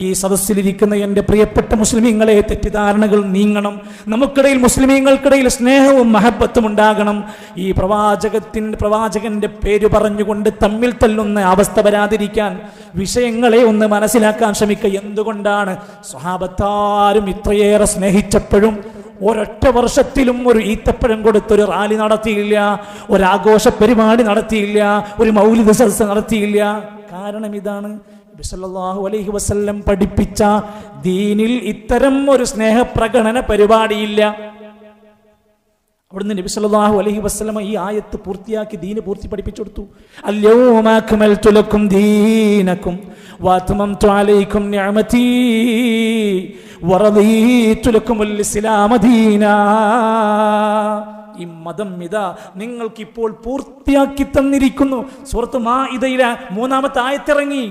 ഈ സദസ്സിലിരിക്കുന്ന എന്റെ പ്രിയപ്പെട്ട മുസ്ലിമീങ്ങളെ തെറ്റിദ്ധാരണകൾ നീങ്ങണം. നമുക്കിടയിൽ മുസ്ലിമീങ്ങൾക്കിടയിൽ സ്നേഹവും മഹബത്തും ഉണ്ടാകണം. ഈ പ്രവാചകത്തിന്റെ പ്രവാചകന്റെ പേര് പറഞ്ഞുകൊണ്ട് തമ്മിൽ തല്ലുന്ന അവസ്ഥ വരാതിരിക്കാൻ വിഷയങ്ങളെ ഒന്ന് മനസ്സിലാക്കാൻ ശ്രമിക്കുക എന്തുകൊണ്ടാണ്? സ്വഹാബത്താരും ഇത്രയേറെ സ്നേഹിച്ചപ്പോഴും ഒരൊറ്റ വർഷത്തിലും ഒരു ഈത്തപ്പഴം കൊടുത്തൊരു റാലി നടത്തിയില്ല ഒരാഘോഷ പരിപാടി നടത്തിയില്ല ഒരു മൗലിക സദസ്സ് നടത്തിയില്ല. കാരണം ഇതാണ് നബി സല്ലല്ലാഹു അലൈഹി വസ്ല്ലം പഠിപ്പിച്ച ദീനിൽ ഇത്തരം ഒരു സ്നേഹപ്രകടന പരിപാടിയില്ല. അവിടുന്ന് നബി സല്ലല്ലാഹു അലൈഹി വസല്ലമ ഈ ആയത്ത് പൂർത്തിയാക്കി ദീന് പൂർത്തി പഠിപ്പിച്ചു കൊടുത്തു. അല്യൗമ അക്മൽതു ലക്കും ദീനക്കും അലൈക്കും വറദീതു ഈ മതം ഇതാ നിങ്ങൾക്ക് ഇപ്പോൾ പൂർത്തിയാക്കി തന്നിരിക്കുന്നു. സുഹൃത്ത് മാ ഇതയിലെ മൂന്നാമത്തെ ആയത്തിറങ്ങി.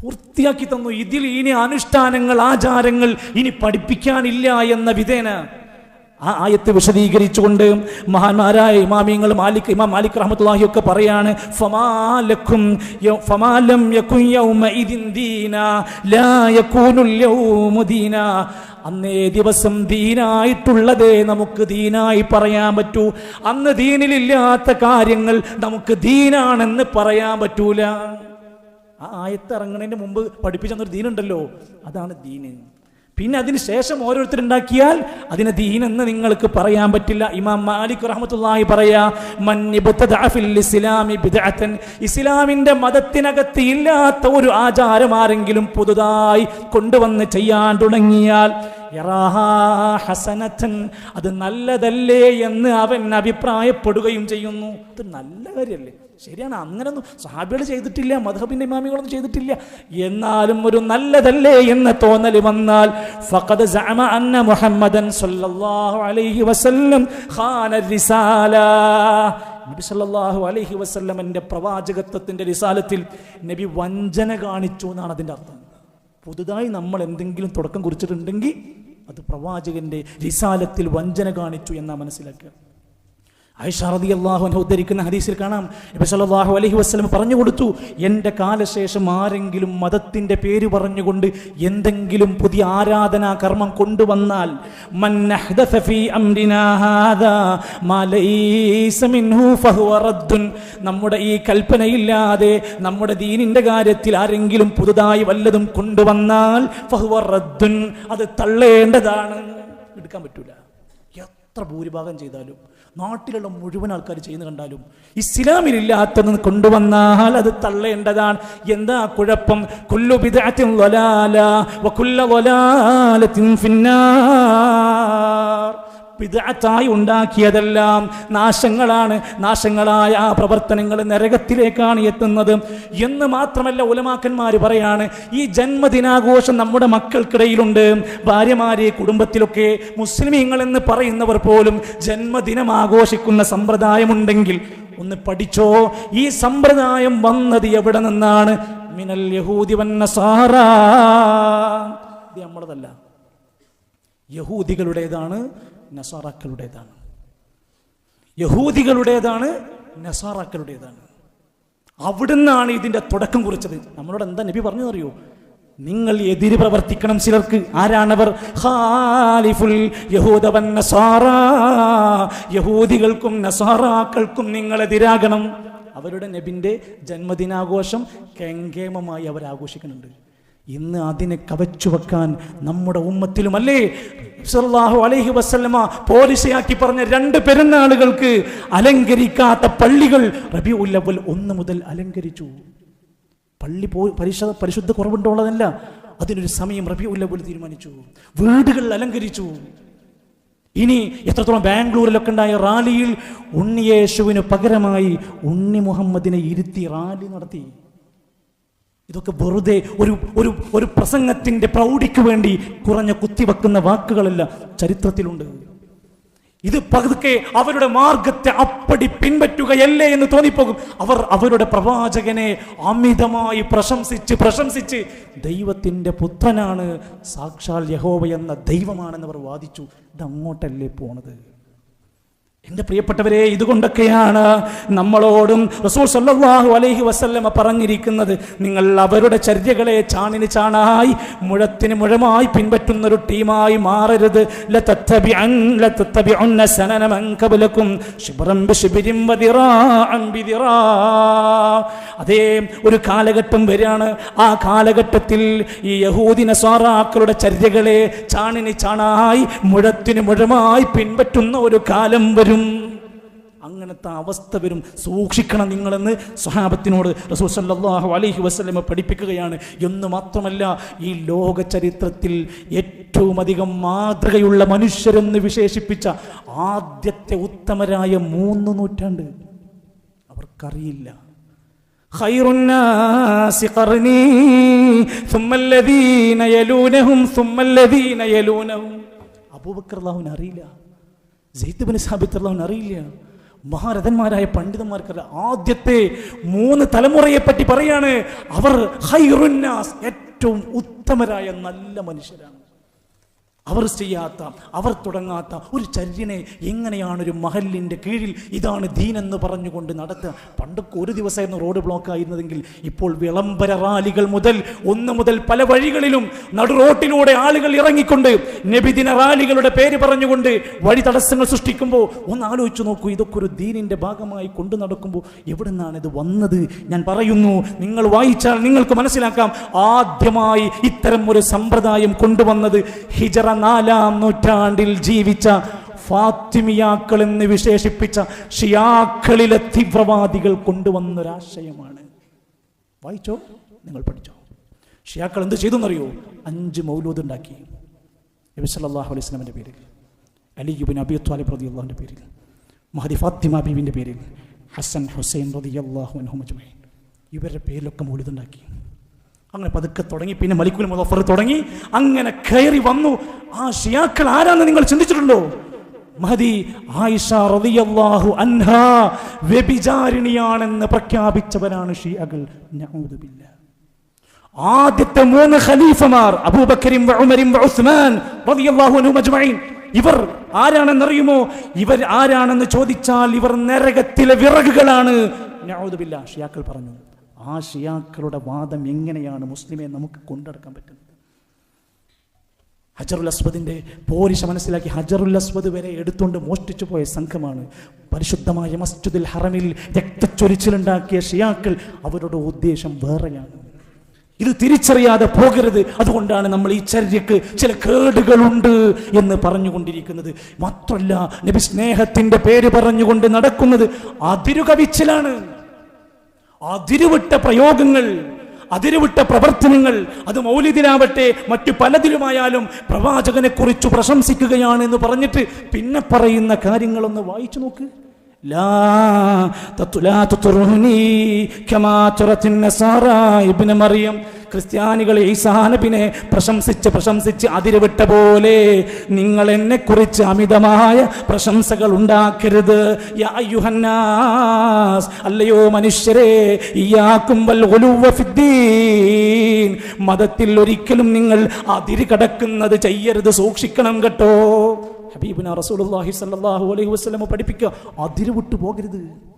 പൂർത്തിയാക്കി തന്നു. ഇതിൽ ഇനി അനുഷ്ഠാനങ്ങൾ ആചാരങ്ങൾ ഇനി പഠിപ്പിക്കാനില്ല എന്ന വിധേന ആ ആയത്ത് വിശദീകരിച്ചുകൊണ്ട് മഹാന്മാരായ ഇമാമിയങ്ങൾ മാലിക് ഇമാം മാലിക് റഹ്മത്തുള്ളാഹി ഒക്കെ പറയാണ് അന്നേ ദിവസം ദീനായിട്ടുള്ളതേ നമുക്ക് ദീനായി പറയാൻ പറ്റൂ. അന്ന് ദീനിലില്ലാത്ത കാര്യങ്ങൾ നമുക്ക് ദീനാണെന്ന് പറയാൻ പറ്റൂല. ആ ആയത്ത് ഇറങ്ങുന്നതിന് മുമ്പ് പഠിപ്പിച്ചെന്നൊരു ദീനുണ്ടല്ലോ. അതാണ് ദീന്. പിന്നെ അതിന് ശേഷം ഓരോരുത്തരുണ്ടാക്കിയാൽ അതിനെ ദീൻ എന്ന് നിങ്ങൾക്ക് പറയാൻ പറ്റില്ല. ഇമാം മാലിക് റഹ്മത്തുള്ളാഹി പറയാ ഇസ്ലാമിന്റെ മതത്തിനകത്ത് ഇല്ലാത്ത ഒരു ആചാരം ആരെങ്കിലും പുതുതായി കൊണ്ടുവന്ന് ചെയ്യാൻ തുടങ്ങിയാൽ അത് നല്ലതല്ലേ എന്ന് അവൻ അഭിപ്രായപ്പെടുകയും ചെയ്യുന്നു. അത് നല്ല കാര്യമല്ലേ? ശരിയാണ് അങ്ങനൊന്നും സാബികൾ ചെയ്തിട്ടില്ല മധബിന്റെ ഇമാമികളൊന്നും ചെയ്തിട്ടില്ല. എന്നാലും ഒരു നല്ലതല്ലേ എന്ന് തോന്നൽ വന്നാൽ ഫഖദ് സഅമ അന്ന മുഹമ്മദൻ സല്ലല്ലാഹു അലൈഹി വസല്ലം ഖാന റിസാല. നബി സല്ലല്ലാഹു അലൈഹി വസല്ലമന്റെ പ്രവാചകത്വത്തിന്റെ റിസാലത്തിൽ നബി വഞ്ചന കാണിച്ചു എന്നാണ് അതിന്റെ അർത്ഥം. പുതുതായി നമ്മൾ എന്തെങ്കിലും തുടക്കം കുറിച്ചിട്ടുണ്ടെങ്കിൽ അത് പ്രവാചകന്റെ റിസാലത്തിൽ വഞ്ചന കാണിച്ചു എന്നാ മനസ്സിലാക്കുക. ആയിഷ റളിയല്ലാഹു അൻഹ ഉദ്ധരിക്കുന്ന ഹദീസിൽ കാണാം. നബി സല്ലല്ലാഹു അലൈഹി വസല്ലം പറഞ്ഞു കൊടുത്തു എന്റെ കാലശേഷം ആരെങ്കിലും മതത്തിന്റെ പേര് പറഞ്ഞുകൊണ്ട് എന്തെങ്കിലും പുതിയ ആരാധനാ കർമ്മം കൊണ്ടുവന്നാൽ നമ്മുടെ ഈ കൽപ്പനയില്ലാതെ നമ്മുടെ ദീനിന്റെ കാര്യത്തിൽ ആരെങ്കിലും പുതുതായി വല്ലതും കൊണ്ടുവന്നാൽ ഫഹുവറദ്ദുൻ അത് തള്ളേണ്ടതാണ്. എടുക്കാൻ പറ്റൂല. എത്ര ഭൂരിഭാഗം ചെയ്താലും നാട്ടിലുള്ള മുഴുവൻ ആൾക്കാർ ചെയ്യുന്ന കണ്ടാലും ഇസ്ലാമിലില്ലാത്തത് കൊണ്ടുവന്നാൽ അത് തള്ളേണ്ടതാണ്. എന്താ കുഴപ്പം? കുല്ലു ബിദ്അത്തിൻ ഫിന്നാർ. ബിദ്അത്തായി ഉണ്ടാക്കിയതെല്ലാം നാശങ്ങളാണ്. നാശങ്ങളായ ആ പ്രവർത്തനങ്ങൾ നരകത്തിലേക്കാണ് എത്തുന്നത് എന്ന് മാത്രമല്ല ഉലമാക്കന്മാർ പറയാണ് ഈ ജന്മദിനാഘോഷം നമ്മുടെ മക്കൾക്കിടയിലുണ്ട്. ഭാര്യമാരെ കുടുംബത്തിലൊക്കെ മുസ്ലിമീങ്ങൾ എന്ന് പറയുന്നവർ പോലും ജന്മദിനം ആഘോഷിക്കുന്ന സമ്പ്രദായമുണ്ടെങ്കിൽ ഒന്ന് പഠിച്ചോ ഈ സമ്പ്രദായം വന്നത് എവിടെ നിന്നാണ്? മിനൽ യഹൂദി വന്നസാറ ഇത് നമ്മളതല്ല. യഹൂദികളുടേതാണ് നസാറാക്കളുടേതാണ്. യഹൂദികളുടേതാണ് നസാറാക്കളുടേതാണ്. അവിടുന്നാണ് ഇതിന്റെ തുടക്കം കുറിച്ചത്. നമ്മളോട് എന്താ നബി പറഞ്ഞു അറിയോ നിങ്ങൾ എതിര് പ്രവർത്തിക്കണം ചിലർക്ക്. ആരാണവർ? ഖാലിഫുൽ യഹൂദവൻ യഹൂദികൾക്കും നസാറാക്കൾക്കും നിങ്ങൾ എതിരാകണം. അവരുടെ നബിന്റെ ജന്മദിനാഘോഷം കെങ്കേമമായി അവർ ആഘോഷിക്കുന്നുണ്ട്. ഇന്ന് അതിനെ കവച്ചു വെക്കാൻ നമ്മുടെ ഉമ്മത്തിലുമല്ലേ? സല്ലാഹു അലൈഹി വസല്ലമ പോലീസയാക്കി പറഞ്ഞ രണ്ട് പെരുന്നാളുകൾക്ക് അലങ്കരിക്കാത്ത പള്ളികൾ റബി അവൽ ഒന്ന് മുതൽ അലങ്കരിച്ചു. പള്ളി പോ പരിശ പരിശുദ്ധ കുറവുണ്ടുള്ളതല്ല. അതിനൊരു സമയം റബി അവൽ തീരുമാനിച്ചു. വീടുകൾ അലങ്കരിച്ചു. ഇനി എത്രത്തോളം ബാംഗ്ലൂരിലൊക്കെ ഉണ്ടായ റാലിയിൽ ഉണ്ണിയേശുവിന് പകരമായി ഉണ്ണി മുഹമ്മദിനെ ഇരുത്തി റാലി നടത്തി. ഇതൊക്കെ വെറുതെ ഒരു ഒരു ഒരു പ്രസംഗത്തിന്റെ പ്രൗഢിക്ക് വേണ്ടി കുറഞ്ഞ കുത്തിവെക്കുന്ന വാക്കുകളല്ല ചരിത്രത്തിലുണ്ട്. ഇത് പതുക്കെ അവരുടെ മാർഗത്തെ അപ്പടി പിൻപറ്റുകയല്ലേ എന്ന് തോന്നിപ്പോകും. അവർ അവരുടെ പ്രവാചകനെ അമിതമായി പ്രശംസിച്ച് പ്രശംസിച്ച് ദൈവത്തിന്റെ പുത്രനാണ് സാക്ഷാൽ യഹോവ എന്ന ദൈവമാണെന്ന് അവർ വാദിച്ചു. ഇത് അങ്ങോട്ടല്ലേ പോണത്? എന്റെ പ്രിയപ്പെട്ടവരെ ഇതുകൊണ്ടൊക്കെയാണ് നമ്മളോടും റസൂൽ സല്ലാഹു അലൈഹി വസല്ലമ പറഞ്ഞിരിക്കുന്നത്. നിങ്ങൾ അവരുടെ ചര്യകളെ ചാണിന് ചാണായി മുഴത്തിന് മുഴമായി പിൻപറ്റുന്ന ഒരു ടീമായി മാറരുത്. അതേ ഒരു കാലഘട്ടം വരികയാണ് ആ കാലഘട്ടത്തിൽ ഈ യഹൂദിന സ്വാറാക്കളുടെ ചര്യകളെ ചാണിന് ചാണായി മുഴത്തിന് മുഴമായി പിൻപറ്റുന്ന ഒരു കാലം വരും. വരും. അങ്ങനത്തെ അവസ്ഥ വരും. സൂക്ഷിക്കണം നിങ്ങളെന്ന് സ്വഹാബത്തിനോട് റസൂൽ സല്ലാഹു അലഹി വസ്ലമ പഠിപ്പിക്കുകയാണ്. എന്ന് മാത്രമല്ല ഈ ലോക ചരിത്രത്തിൽ ഏറ്റവും അധികം മാതൃകയുള്ള മനുഷ്യരെന്ന് വിശേഷിപ്പിച്ച ആദ്യത്തെ ഉത്തമരായ മൂന്ന് നൂറ്റാണ്ട്. അവർക്കറിയില്ല. അറിയില്ല. സെയ്ദ് ബിൻ സാബിത്ത് അള്ളാഹുവിന് അറിയില്ല. മഹാരഥന്മാരായ പണ്ഡിതന്മാർക്ക് ആദ്യത്തെ മൂന്ന് തലമുറയെ പറ്റി പറയാണ് അവർ ഹൈറുന്നാസ് ഏറ്റവും ഉത്തമരായ നല്ല മനുഷ്യരാണ്. അവർ ചെയ്യാത്ത അവർ തുടങ്ങാത്ത ഒരു ചര്യനെ എങ്ങനെയാണ് ഒരു മഹലിന്റെ കീഴിൽ ഇതാണ് ദീനെന്ന് പറഞ്ഞുകൊണ്ട് നടത്തുക? പണ്ടൊക്കെ ഒരു ദിവസമായിരുന്നു റോഡ് ബ്ലോക്ക് ആയിരുന്നതെങ്കിൽ ഇപ്പോൾ വിളംബര റാലികൾ മുതൽ ഒന്ന് മുതൽ പല വഴികളിലും നടു റോട്ടിലൂടെ ആളുകൾ ഇറങ്ങിക്കൊണ്ട് നബിദിന റാലികളുടെ പേര് പറഞ്ഞുകൊണ്ട് വഴി തടസ്സങ്ങൾ സൃഷ്ടിക്കുമ്പോൾ ഒന്ന് ആലോചിച്ച് നോക്കൂ ഇതൊക്കെ ഒരു ദീനിന്റെ ഭാഗമായി കൊണ്ടു നടക്കുമ്പോൾ എവിടെ നിന്നാണ് ഇത് വന്നത്? ഞാൻ പറയുന്നു നിങ്ങൾ വായിച്ചാൽ നിങ്ങൾക്ക് മനസ്സിലാക്കാം ആദ്യമായി ഇത്തരം ഒരു സമ്പ്രദായം കൊണ്ടുവന്നത് ഹിജറ നാലാം നൂറ്റാണ്ടിൽ ജീവിച്ച ഫാത്തിമിയാക്കൾ എന്ന് വിശേഷിപ്പിച്ച ഷിയാക്കളിലെ തീവ്രവാദികൾ കൊണ്ടുവന്നൊരാശയമാണ്. വായിച്ചോ? നിങ്ങൾ പഠിച്ചോ? ഷിയാക്കൾ എന്ത് ചെയ്തു എന്നറിയോ അഞ്ച് മൗലൂദ് ഉണ്ടാക്കി നബി സല്ലല്ലാഹു അലൈഹി വസല്ലമയുടെ പേരിൽ. അലിബിൻ അബി ത്വാലിബ് റതി അള്ളാഹുവിന്റെ പേരിൽ. മഹദി ഫാത്തിമ ബീബിന്റെ പേരിൽ. ഹസൻ ഹുസൈൻ റതി അള്ളാഹു അൻഹു മജ്മഈൻ ഇവരുടെ പേരിലൊക്കെ മൗലൂദ് ഉണ്ടാക്കി അങ്ങനെ പതുക്കെ തുടങ്ങി. പിന്നെ മലിക്കുൽ മുദഫർ തുടങ്ങി. അങ്ങനെ കയറി വന്നു. ആ ഷിയാക്കൾ ആരാന്ന് നിങ്ങൾ ചിന്തിച്ചിട്ടുണ്ടോ? മഹദി ആയിഷ റളിയല്ലാഹു അൻഹ വ്യഭിചാരിണിയാണെന്ന് പ്രഖ്യാപിച്ചവരാണ് ഷിയകൾ നഊദുബില്ല ആദ്യത്തെ മൂന്ന് ഖലീഫമാർ അബൂബക്കരും ഉമരും ഉസ്മാൻ റളിയല്ലാഹു അൻഹു മജ്മഈൻ ഇവർ ആരാണെന്നറിയുമോ ഇവർ ആരാണെന്ന് ചോദിച്ചാൽ ഇവർ നരകത്തിലെ വിറകുകളാണ്. നഊദുബില്ല ഷിയാക്കൾ പറഞ്ഞു. ആ ഷിയാക്കളുടെ വാദം എങ്ങനെയാണ് മുസ്ലിമെ നമുക്ക് കൊണ്ടെടുക്കാൻ പറ്റുന്നത്? ഹജറുൽ അസ്വദിന്റെ പോരിശ മനസ്സിലാക്കി ഹജറുൽ അസ്വദ് വരെ എടുത്തുകൊണ്ട് മോഷ്ടിച്ചു പോയ സംഘമാണ് പരിശുദ്ധമായ മസ്ജിദുൽ ഹറമിൽ രക്തച്ചൊരിച്ചിലുണ്ടാക്കിയ ഷിയാക്കൾ. അവരുടെ ഉദ്ദേശം വേറെയാണ്. ഇത് തിരിച്ചറിയാതെ പോകരുത്. അതുകൊണ്ടാണ് നമ്മൾ ഈ ചര്യക്ക് ചില കേടുകളുണ്ട് എന്ന് പറഞ്ഞുകൊണ്ടിരിക്കുന്നത്. മാത്രമല്ല നബി സ്നേഹത്തിന്റെ പേര് പറഞ്ഞുകൊണ്ട് നടക്കുന്നത് അതിരുകവിച്ചിലാണ്. അതിരുവിട്ട പ്രയോഗങ്ങൾ അതിരുവിട്ട പ്രവർത്തനങ്ങൾ അത് മൗലിദിലാവട്ടെ മറ്റു പലതിലുമായാലും പ്രവാചകനെ കുറിച്ച് പ്രശംസിക്കുകയാണ് എന്ന് പറഞ്ഞിട്ട് പിന്നെ പറയുന്ന കാര്യങ്ങളൊന്ന് വായിച്ചു നോക്ക്. لا ക്രിസ്ത്യാനികൾ ഈസാനബിനെ പ്രശംസിച്ച് പ്രശംസിച്ച് അതിരുവിട്ട പോലെ നിങ്ങൾ എന്നെക്കുറിച്ച് അമിതമായ പ്രശംസകൾ ഉണ്ടാക്കരുത്. അല്ലയോ മനുഷ്യരെ മതത്തിൽ ഒരിക്കലും നിങ്ങൾ അതിര് കടക്കുന്നത് ചെയ്യരുത്. സൂക്ഷിക്കണം കേട്ടോ. ഹബീബിന റസൂൽ അലൈഹി വസ്ലമ പഠിപ്പിക്കുക. അതിരുവിട്ടു പോകരുത്.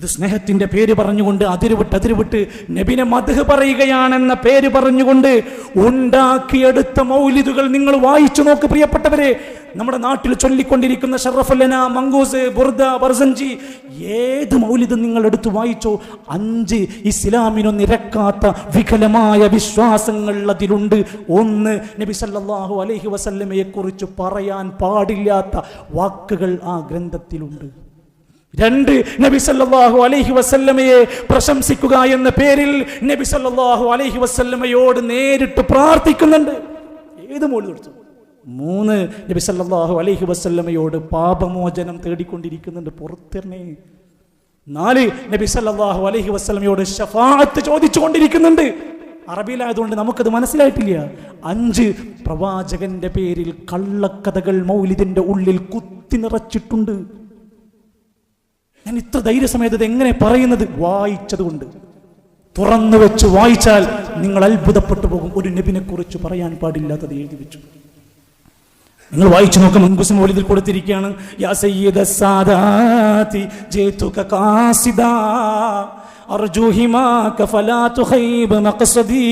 ഇത് സ്നേഹത്തിന്റെ പേര് പറഞ്ഞുകൊണ്ട് അതിരുവിട്ട് അതിരുവിട്ട് നബിനെ മധു പറയുകയാണെന്ന പേര് പറഞ്ഞുകൊണ്ട് ഉണ്ടാക്കിയെടുത്ത മൗലിദുകൾ നിങ്ങൾ വായിച്ചു നോക്ക് പ്രിയപ്പെട്ടവരെ. നമ്മുടെ നാട്ടിൽ ചൊല്ലിക്കൊണ്ടിരിക്കുന്ന ഷറഫല്ലന മങ്കൂസ് ബുർദ ബർസഞ്ചി ഏത് മൗലിദും നിങ്ങൾ എടുത്തു വായിച്ചോ അഞ്ച് ഇസ്ലാമിനു നിരക്കാത്ത വികലമായ വിശ്വാസങ്ങൾ അതിലുണ്ട്. ഒന്ന് നബി സല്ലാഹു അലഹി വസല്ലമയെക്കുറിച്ച് പറയാൻ പാടില്ലാത്ത വാക്കുകൾ ആ ഗ്രന്ഥത്തിലുണ്ട്. രണ്ട് നബി സല്ലല്ലാഹു അലൈഹി വസല്ലമയെ പ്രശംസിക്കുക എന്ന പേരിൽ നബി സല്ലല്ലാഹു അലൈഹി വസല്ലമയോട് നേരിട്ട് പ്രാർത്ഥിക്കുന്നുണ്ട്. ഏത് മോൾ കൊടുത്തു മൂന്ന് നബി സല്ലല്ലാഹു അലൈഹി വസല്ലമയോട് പാപമോചനം തേടിക്കൊണ്ടിരിക്കുന്നുണ്ട് പുറത്തിറങ്ങി. നാല് നബി സല്ലല്ലാഹു അലൈഹി വസല്ലമയോട് ഷഫാഅത്ത് ചോദിച്ചുകൊണ്ടിരിക്കുന്നുണ്ട്. അറബിയിലായതുകൊണ്ട് നമുക്കത് മനസ്സിലായിട്ടില്ല. അഞ്ച് പ്രവാചകന്റെ പേരിൽ കള്ളക്കഥകൾ മൗലിദിന്റെ ഉള്ളിൽ കുത്തി നിറച്ചിട്ടുണ്ട്. ഞാൻ ഇത്ര ധൈര്യസമേതത് എങ്ങനെ പറയുന്നത്? വായിച്ചത് കൊണ്ട് തുറന്നു വെച്ച് വായിച്ചാൽ നിങ്ങൾ അത്ഭുതപ്പെട്ടു പോകും. ഒരു നബിനെ കുറിച്ച് പറയാൻ പാടില്ലാത്തത് എഴുതി വെച്ചു. നിങ്ങൾ വായിച്ചു നോക്കാം മങ്കുസ് മൗലിദിൽ കൊടുത്തിരിക്കുകയാണ്. യാ സയ്യിദ സാദാതി ജേതുക ഫലാ തുഖൈബ് മഖ്സദീ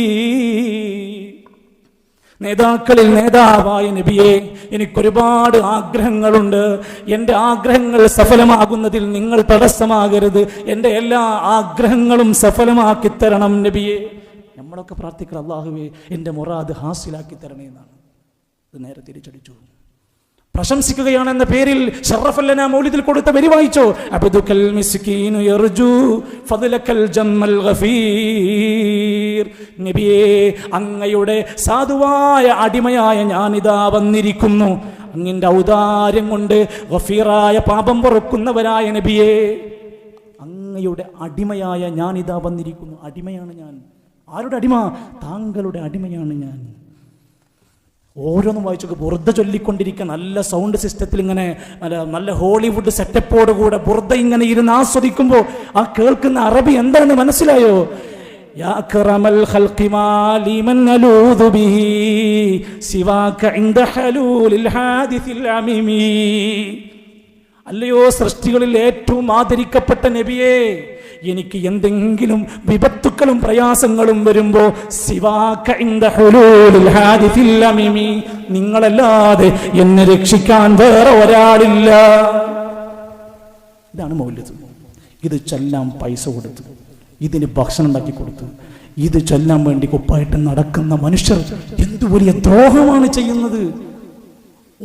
നേതാക്കളിൽ നേതാവായ നബിയെ എനിക്കൊരുപാട് ആഗ്രഹങ്ങളുണ്ട്. എന്റെ ആഗ്രഹങ്ങൾ സഫലമാകുന്നതിൽ നിങ്ങൾ തടസ്സമാകരുത്. എന്റെ എല്ലാ ആഗ്രഹങ്ങളും സഫലമാക്കി തരണം നബിയെ. നമ്മളൊക്കെ പ്രാർത്ഥിക്കണം അള്ളാഹുവേ എന്റെ മുറാദ് ഹാസിലാക്കി തരണേ എന്നാണ്. ഇത് നേരെ തിരിച്ചടിച്ചു. പ്രശംസിക്കുകയാണ് എന്ന പേരിൽ ഷറഫല്ലന മൗലിദിൽ കൊടുത്ത വരി വായിച്ചോ. മിസ്കീനു യർജു ജമ്മൽ ഗഫീർ. നബിയേ അങ്ങയുടെ സാധുവായ അടിമയായ ഞാനിതാ വന്നിരിക്കുന്നു. അങ്ങിന്റെ ഔദാര്യം കൊണ്ട് ഗഫീറായ പാപം പൊറുക്കുന്നവരായ നബിയേ. അങ്ങയുടെ അടിമയായ ഞാനിതാ വന്നിരിക്കുന്നു. അടിമയാണ് ഞാൻ. ആരുടെ അടിമ? താങ്കളുടെ അടിമയാണ് ഞാൻ. ഓരോന്നും വായിച്ചു ബുർദ ചൊല്ലിക്കൊണ്ടിരിക്കുക നല്ല സൗണ്ട് സിസ്റ്റത്തിൽ ഇങ്ങനെ നല്ല നല്ല ഹോളിവുഡ് സെറ്റപ്പോട് കൂടെ ബുർദ ഇങ്ങനെ ഇരുന്ന് ആസ്വദിക്കുമ്പോൾ ആ കേൾക്കുന്ന അറബി എന്താണെന്ന് മനസ്സിലായോ? അല്ലയോ സൃഷ്ടികളിൽ ഏറ്റവും ആദരിക്കപ്പെട്ട നബിയെ എനിക്ക് എന്തെങ്കിലും വിപത്തുക്കളും പ്രയാസങ്ങളും വരുമ്പോ. നിങ്ങളല്ലാതെ എന്നെ രക്ഷിക്കാൻ വേറെ ഒരാളില്ല. ഇതാണ് മൗല്യത് ഇത് ചൊല്ലാൻ പൈസ കൊടുത്തു. ഇതിന് ഭക്ഷണം ഉണ്ടാക്കി കൊടുത്തു. ഇത് ചെല്ലാൻ വേണ്ടി കുപ്പായിട്ട് നടക്കുന്ന മനുഷ്യർ എന്തു വലിയ ദ്രോഹമാണ് ചെയ്യുന്നത്?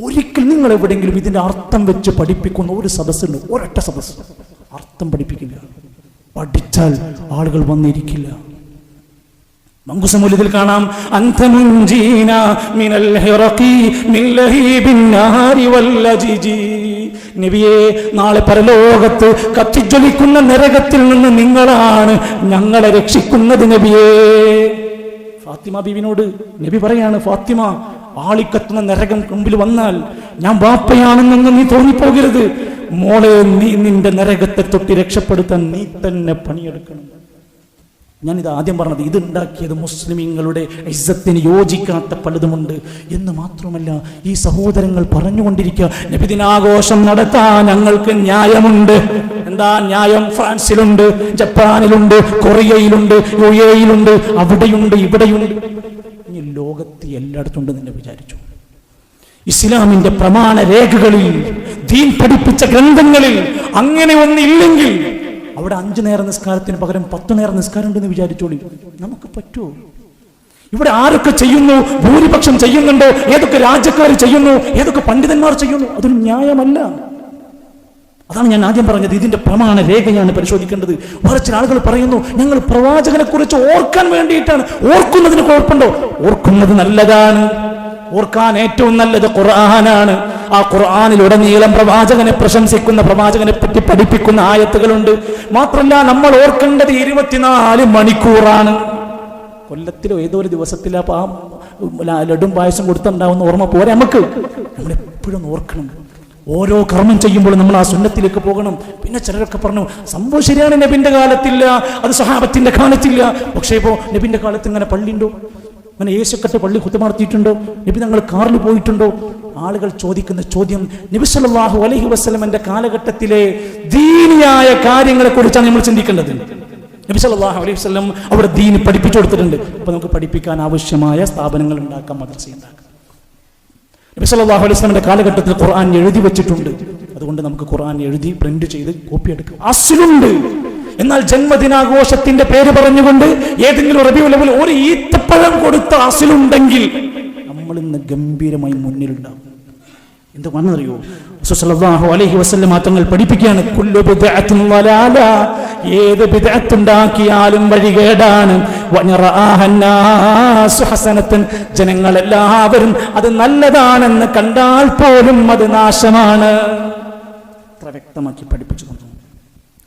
ഒരിക്കൽ നിങ്ങൾ എവിടെയെങ്കിലും ഇതിന്റെ അർത്ഥം വെച്ച് പഠിപ്പിക്കുന്ന ഒരു സദസ്സുണ്ട്. ഒരൊറ്റ സദസ്സ്. അർത്ഥം പഠിപ്പിക്കില്ല പഠിച്ചാൽ ആളുകൾ വന്നിരിക്കില്ല. മങ്കുസമൂലത്തിൽ കാണാം മിനൽ നബിയെ നാളെ പരലോകത്ത് കത്തിജ്വലിക്കുന്ന നരകത്തിൽ നിന്ന് നിങ്ങളാണ് ഞങ്ങളെ രക്ഷിക്കുന്നത് നബിയേ. ഫാത്തിമ ബീവിനോട് നബി പറയാണ് ഫാത്തിമ ആളിക്കത്തുന്ന നരകം മുമ്പിൽ വന്നാൽ ഞാൻ വാപ്പയാണെന്നൊന്നും നീ തോന്നിപ്പോകരുത്. മോളെ നീ നിന്റെ നരകത്തെ തൊട്ടി രക്ഷപ്പെടുത്താൻ നീ തന്നെ പണിയെടുക്കണം. ഞാനിത് ആദ്യം പറഞ്ഞത് ഇത് ഉണ്ടാക്കിയത് മുസ്ലിമീങ്ങളുടെ ഇസ്സത്തിന് യോജിക്കാത്ത പലതുമുണ്ട്. എന്ന് മാത്രമല്ല ഈ സഹോദരങ്ങൾ പറഞ്ഞുകൊണ്ടിരിക്കുക നബിദിനാഘോഷം നടത്താൻ ഞങ്ങൾക്ക് ന്യായമുണ്ട്. എന്താ ന്യായം? ഫ്രാൻസിലുണ്ട് ജപ്പാനിലുണ്ട് കൊറിയയിലുണ്ട് യു എയിലുണ്ട് അവിടെയുണ്ട് ഇവിടെയുണ്ട്. ഇനി ലോകത്ത് എല്ലായിടത്തും ഉണ്ട് എന്ന് വിചാരിച്ചു. ഇസ്ലാമിന്റെ പ്രമാണ രേഖകളിൽ ദീൻ പഠിപ്പിച്ച ഗ്രന്ഥങ്ങളിൽ അങ്ങനെ ഒന്നില്ലെങ്കിൽ അവിടെ അഞ്ചു നേര നിസ്കാരത്തിന് പകരം പത്ത് നേര നിസ്കാരം ഉണ്ടെന്ന് വിചാരിച്ചോളി. നമുക്ക് പറ്റുമോ? ഇവിടെ ആരൊക്കെ ചെയ്യുന്നു? ഭൂരിപക്ഷം ചെയ്യുന്നുണ്ടോ? ഏതൊക്കെ രാജ്യക്കാർ ചെയ്യുന്നു? ഏതൊക്കെ പണ്ഡിതന്മാർ ചെയ്യുന്നു? അതൊരു ന്യായമല്ല. അതാണ് ഞാൻ ആദ്യം പറഞ്ഞത്. ഇതിന്റെ പ്രമാണ രേഖയാണ് പരിശോധിക്കേണ്ടത്. വേറെ ചില ആളുകൾ പറയുന്നു ഞങ്ങൾ പ്രവാചകനെ കുറിച്ച് ഓർക്കാൻ വേണ്ടിയിട്ടാണ്. ഓർക്കുന്നതിന് കുഴപ്പമുണ്ടോ ഓർക്കുന്നത് നല്ലതാണ്. ഓർക്കാൻ ഏറ്റവും നല്ലത് ഖുർആനാണ്. ആ ഖുർആാനിലുടനീളം പ്രവാചകനെ പ്രശംസിക്കുന്ന പ്രവാചകനെ പറ്റി പഠിപ്പിക്കുന്ന ആയത്തുകളുണ്ട്. മാത്രമല്ല നമ്മൾ ഓർക്കേണ്ടത് ഇരുപത്തിനാല് മണിക്കൂറാണ്. കൊല്ലത്തിലോ ഏതോ ഒരു ദിവസത്തിലോ അപ്പൊ ആ ലഡും പായസം കൊടുത്തുണ്ടാവുന്ന ഓർമ്മ പോരെ നമുക്ക്? നമ്മൾ എപ്പോഴും ഓർക്കണം. ഓരോ കർമ്മം ചെയ്യുമ്പോൾ നമ്മൾ ആ സുന്നത്തിലേക്ക് പോകണം. പിന്നെ ചിലരൊക്കെ പറഞ്ഞു സംഭവം ശരിയാണ് നബിന്റെ കാലത്തില്ല. അത് സഹാബത്തിന്റെ കാലത്തില്ല. പക്ഷേ ഇപ്പോ നബിന്റെ കാലത്ത് ഇങ്ങനെ പള്ളിയുണ്ടോ? അങ്ങനെ യേശുക്കട്ട് പള്ളി കുത്തുമാർത്തിയിട്ടുണ്ടോ നബി ഞങ്ങൾ കാറിൽ പോയിട്ടുണ്ടോ? ആളുകൾ ചോദിക്കുന്ന ചോദ്യം നബി അലഹി വസ്ലമന്റെ കാലഘട്ടത്തിലെ ദീനിയായ കാര്യങ്ങളെ കുറിച്ചാണ് നമ്മൾ ചിന്തിക്കേണ്ടത്. നബിസ്വല്ലാഹു അലൈഹി വസ്ലം അവിടെ ദീൻ പഠിപ്പിച്ചു കൊടുത്തിട്ടുണ്ട്. അപ്പൊ നമുക്ക് പഠിപ്പിക്കാൻ ആവശ്യമായ സ്ഥാപനങ്ങൾ ഉണ്ടാക്കാം മദ്രസ ഉണ്ടാക്കാം. നബിസ്വല്ലാഹു അലൈഹി വസ്ലമിന്റെ കാലഘട്ടത്തിൽ ഖുർആൻ എഴുതി വെച്ചിട്ടുണ്ട്. അതുകൊണ്ട് നമുക്ക് ഖുർആൻ എഴുതി പ്രിന്റ് ചെയ്ത് കോപ്പി എടുക്കാം. അസുലുണ്ട്. എന്നാൽ ജന്മദിനാഘോഷത്തിന്റെ പേര് പറഞ്ഞുകൊണ്ട് ഏതെങ്കിലും റബിയു ലെവൽ ഒരു ഈത്തപ്പഴം കൊടുത്ത അസിലുണ്ടെങ്കിൽ നമ്മൾ ഇന്ന് ഗംഭീരമായി മുന്നിലുണ്ടാവും. എന്തുകൊണ്ടെന്നറിയോ സുസലാഹു അലൈഹി വസല്ലം തങ്ങൾ പഠിപ്പിക്കുകയാണ്. കുല്ലു വലാല. ഏത് ബിദ്അത്ത് ഉണ്ടാക്കിയാലും വഴികേടാണ് ജനങ്ങളെല്ലാവരും അത് നല്ലതാണെന്ന് കണ്ടാൽ പോലും അത് നാശമാണ്. അത്ര വ്യക്തമാക്കി പഠിപ്പിച്ചു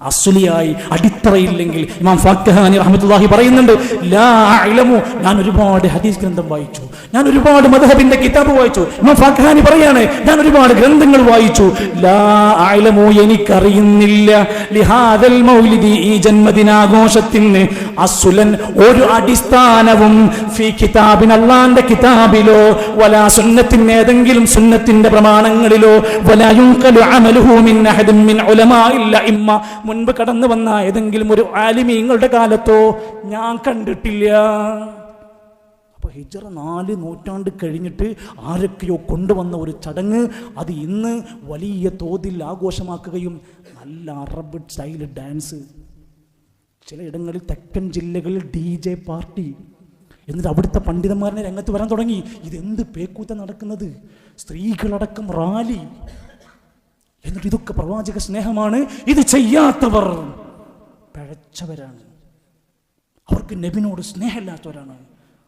അസുലിയായി അടിത്തറയില്ലെങ്കിൽ ഇമാം ഫാക്കഹാനി റഹ്മത്തുള്ളാഹി പറയുന്നുണ്ട് ലാ ഞാൻ ഒരുപാട് ഹദീസ് ഗ്രന്ഥം വായിച്ചു. ഞാൻ ഒരുപാട് മധഹബിന്റെ കിതാബ് വായിച്ചു. ഇമാം ഫഖാനി പറയാണ് ഞാൻ ഒരുപാട് ഗ്രന്ഥങ്ങൾ വായിച്ചു. ലാ അഅലമു എനിക്കറിയുന്നില്ല. ലിഹാദൽ മൗലിദി ഈ ജന്മദിനാഘോഷത്തിന് അസുലൻ ഒരു അടിസ്ഥാനവും ഫീ കിതാബിൻ അള്ളാന്റെ കിതാബിലോ വലാ സുന്നത്തിന് ഏതെങ്കിലും സുന്നത്തിന്റെ പ്രമാണങ്ങളിലോ വലാ യുൻഖലു അമലുഹു മിൻ അഹദിൻ മിൻ ഉലമാഇൽ ഇമ്മ മുൻപ് കടന്നു വന്ന ഏതെങ്കിലും ഒരു ആലിമീങ്ങളുടെ കാലത്തോ ഞാൻ കണ്ടിട്ടില്ല. അപ്പോൾ ഹിജറ നാല് നൂറ്റാണ്ട് കഴിഞ്ഞിട്ട് ആരൊക്കെയോ കൊണ്ടുവന്ന ഒരു ചടങ്ങ് അത് ഇന്ന് വലിയ തോതിൽ ആഘോഷമാക്കുകയും നല്ല അറബ് സ്റ്റൈൽ ഡാൻസ്. ചിലയിടങ്ങളിൽ തെക്കൻ ജില്ലകളിൽ ഡി ജെ പാർട്ടി. എന്നിട്ട് അവിടുത്തെ പണ്ഡിതന്മാരെ രംഗത്ത് വരാൻ തുടങ്ങി. ഇതെന്ത് പേക്കൂത്ത നടക്കുന്നത്? സ്ത്രീകളടക്കം റാലി. എന്നിട്ട് ഇതൊക്കെ പ്രവാചക സ്നേഹമാണ്. ഇത് ചെയ്യാത്തവർ പഴച്ചവരാണ്. അവർക്ക് നബിനോട് സ്നേഹമില്ലാത്തവരാണ്.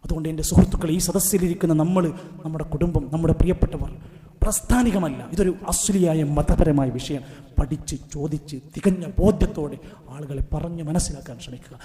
അതുകൊണ്ട് എന്റെ സുഹൃത്തുക്കൾ ഈ സദസ്സിലിരിക്കുന്ന നമ്മൾ നമ്മുടെ കുടുംബം നമ്മുടെ പ്രിയപ്പെട്ടവർ പ്രസ്ഥാനികമല്ല. ഇതൊരു അസുലിയായ മതപരമായ വിഷയം. പഠിച്ച് ചോദിച്ച് തികഞ്ഞ ബോധ്യത്തോടെ ആളുകളെ പറഞ്ഞ് മനസ്സിലാക്കാൻ ശ്രമിക്കുക.